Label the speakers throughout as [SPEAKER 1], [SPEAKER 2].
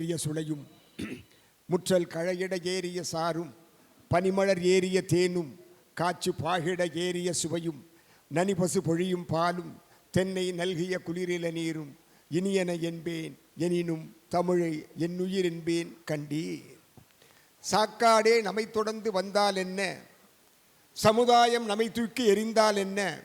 [SPEAKER 1] ஏறிய சுளையும். முற்றல் கழையிட ஏறிய சாரும் பனிமலர் ஏறிய தேனும் காற்று பாகிட ஏறிய சுவையும் நனிபசு பொழியும் பாலும் தென்னை நல்கிய குளிரில நீரும் இனியன என்பேன் எனினும் தமிழை என்னுயிர் என்பேன் கண்டீர். சாக்காடே நம்மை தொடர்ந்து வந்தால் என்ன? சமுதாயம் நம்மை தூக்கி எறிந்தால் என்ன?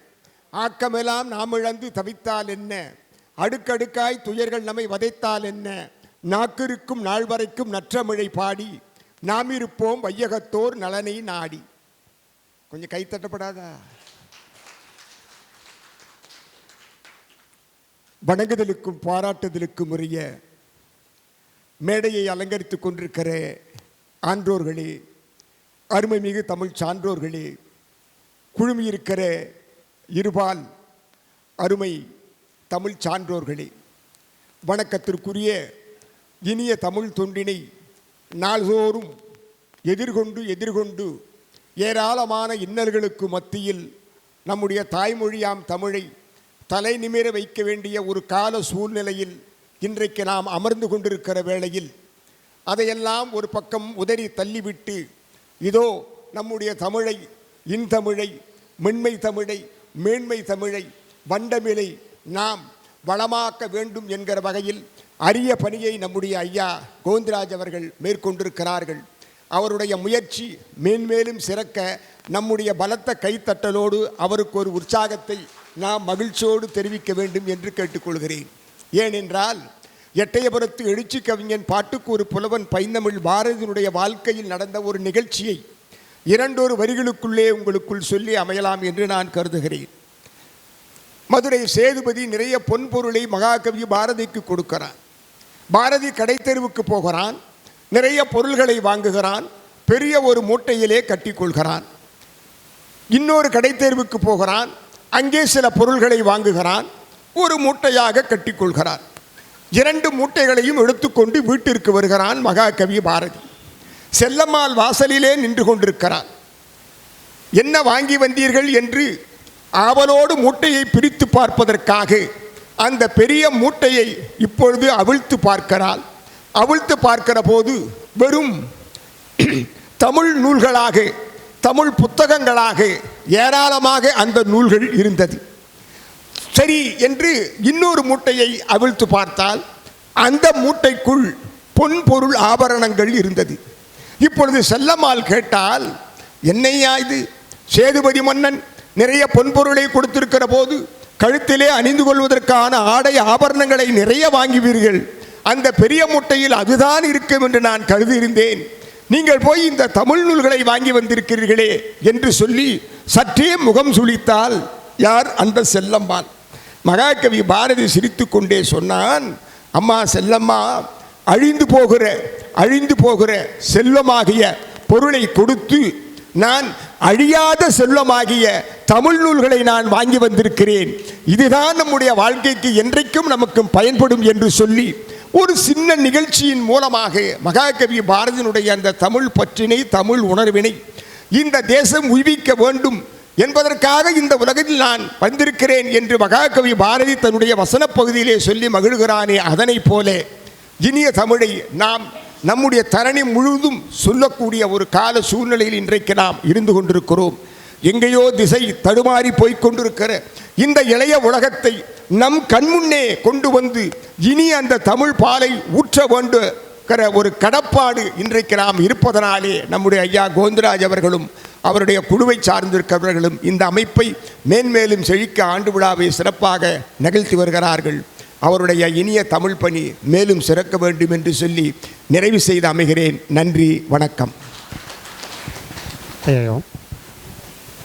[SPEAKER 1] ஆக்கமெல்லாம் நாம் இழந்து தவித்தால் என்ன? அடுக்கடுக்காய் துயர்கள் நம்மை வதைத்தால் என்ன? நாக்கிருக்கும் நாள் வரைக்கும் நற்றமிழை பாடி நாம் இருப்போம் வையகத்தோர் நலனை நாடி. கொஞ்சம் கை தட்டப்படாதா. வணங்குதலுக்கும் பாராட்டுதலுக்கும் உரிய மேடையை அலங்கரித்துக் கொண்டிருக்கிற ஆன்றோர்களே அருமைமிகு தமிழ் சான்றோர்களே குழுமியிருக்கிற இருபால் அருமை தமிழ் சான்றோர்களே வணக்கத்திற்குரிய இனிய தமிழ் தொண்டினை நாள்தோறும் எதிர்கொண்டு எதிர்கொண்டு ஏராளமான இன்னல்களுக்கு மத்தியில் நம்முடைய தாய்மொழியாம் தமிழை தலை நிமிர வைக்க வேண்டிய ஒரு கால சூழ்நிலையில் இன்றைக்கு நாம் அமர்ந்து கொண்டிருக்கிற வேளையில் அதையெல்லாம் ஒரு பக்கம் உதறி தள்ளிவிட்டு இதோ நம்முடைய தமிழை இன்தமிழை மென்மை தமிழை மேன்மை தமிழை வண்டமிழை நாம் வளமாக்க வேண்டும் என்கிற வகையில் அரிய பணியை நம்முடைய ஐயா கோவிந்தராஜ் அவர்கள் மேற்கொண்டிருக்கிறார்கள். அவருடைய முயற்சி மேன்மேலும் சிறக்க நம்முடைய பலத்த கைத்தட்டலோடு அவருக்கு ஒரு உற்சாகத்தை நாம் மகிழ்ச்சியோடு தெரிவிக்க வேண்டும் என்று கேட்டுக்கொள்கிறேன். ஏனென்றால் எட்டயபுரத்து எழுச்சி கவிஞன் பாட்டுக்கு ஒரு புலவன் பைந்தமிழ் பாரதியினுடைய வாழ்க்கையில் நடந்த ஒரு நிகழ்ச்சியை இரண்டொரு வரிகளுக்குள்ளே உங்களுக்குள் சொல்லி அமையலாம் என்று நான் கருதுகிறேன். மதுரை சேதுபதி நிறைய பொன்பொருளை மகாகவி பாரதிக்கு கொடுக்கிறான் பாரதி கடைத்தெருவுக்கு போகிறான் நிறைய பொருள்களை வாங்குகிறான் பெரிய ஒரு மூட்டையிலே கட்டிக்கொள்கிறான். இன்னொரு கடைத்தேர்வுக்கு போகிறான் அங்கே சில பொருள்களை வாங்குகிறான் ஒரு மூட்டையாக கட்டிக்கொள்கிறான். இரண்டு மூட்டைகளையும் எடுத்துக்கொண்டு வீட்டிற்கு வருகிறான் மகாகவி பாரதி. செல்லம்மாள் வாசலிலே நின்று கொண்டிருக்கிறான் என்ன வாங்கி வந்தீர்கள்? என்று ஆவலோடு மூட்டையை பிரித்து பார்ப்பதற்காக அந்த பெரிய மூட்டையை இப்பொழுது அவிழ்த்து பார்க்கிறாள். அவிழ்த்து பார்க்கிற போது வெறும் தமிழ் நூல்களாக தமிழ் புத்தகங்களாக ஏராளமாக அந்த நூல்கள் இருந்தது. சரி என்று இன்னொரு மூட்டையை அவிழ்த்து பார்த்தால் அந்த மூட்டைக்குள் பொன் பொருள் ஆபரணங்கள் இருந்தது. இப்பொழுது செல்லம்மாள் கேட்டால் என்னையா இது? சேதுபதி மன்னன் நிறைய பொன்பொருளை கொடுத்திருக்கிற போது கழுத்திலே அணிந்து கொள்வதற்கான ஆடை ஆபரணங்களை நிறைய வாங்குவீர்கள். அந்த பெரிய மூட்டையில் அதுதான் இருக்கும் என்று நான் கருதியிருந்தேன். நீங்கள் போய் இந்த தமிழ் நூல்களை வாங்கி வந்திருக்கிறீர்களே என்று சொல்லி சற்றே முகம் சுளித்தால் யார் அந்த செல்லம்மாள்? மகாகவி பாரதி சிரித்து கொண்டே சொன்னான் அம்மா செல்லம்மா அழிந்து போகிற அழிந்து போகிற செல்வமாகிய பொருளை கொடுத்து நான் அழியாத செல்வமாகிய தமிழ் நூல்களை நான் வாங்கி வந்திருக்கிறேன். இதுதான் நம்முடைய வாழ்க்கைக்கு என்றைக்கும் நமக்கு பயன்படும் என்று சொல்லி ஒரு சின்ன நிகழ்ச்சியின் மூலமாக மகாகவி பாரதியினுடைய அந்த தமிழ் பற்றினை தமிழ் உணர்வினை இந்த தேசம் உய்விக்க வேண்டும் என்பதற்காக இந்த உலகத்தில் நான் வந்திருக்கிறேன் என்று மகாகவி பாரதி தன்னுடைய வசனப் பகுதியிலே சொல்லி மகிழ்கிறானே. அதனைப் போல இனிய தமிழை நாம் நம்முடைய தரணி முழுவதும் சொல்லக்கூடிய ஒரு கால சூழ்நிலையில் இன்றைக்கு நாம் இருந்து கொண்டிருக்கிறோம். எங்கேயோ திசை தடுமாறி போய்க் கொண்டிருக்கிற இந்த இளைய உலகத்தை நம் கண்முன்னே கொண்டு வந்து இனி அந்த தமிழ் பாலை ஊற்ற வேண்டுகிற ஒரு கடப்பாடு இன்றைக்கு நாம் இருப்பதனாலே நம்முடைய ஐயா கோவிந்தராஜ் அவர்களும் அவருடைய குழுவை சார்ந்திருக்கிறவர்களும் இந்த அமைப்பை மேன்மேலும் செழிக்க ஆண்டு விழாவை சிறப்பாக நிகழ்த்தி வருகிறார்கள். அவருடைய இனிய தமிழ் பணி மேலும் சிறக்க வேண்டும் என்று சொல்லி நிறைவு செய்து அமைகிறேன். நன்றி வணக்கம்.
[SPEAKER 2] ஐயோ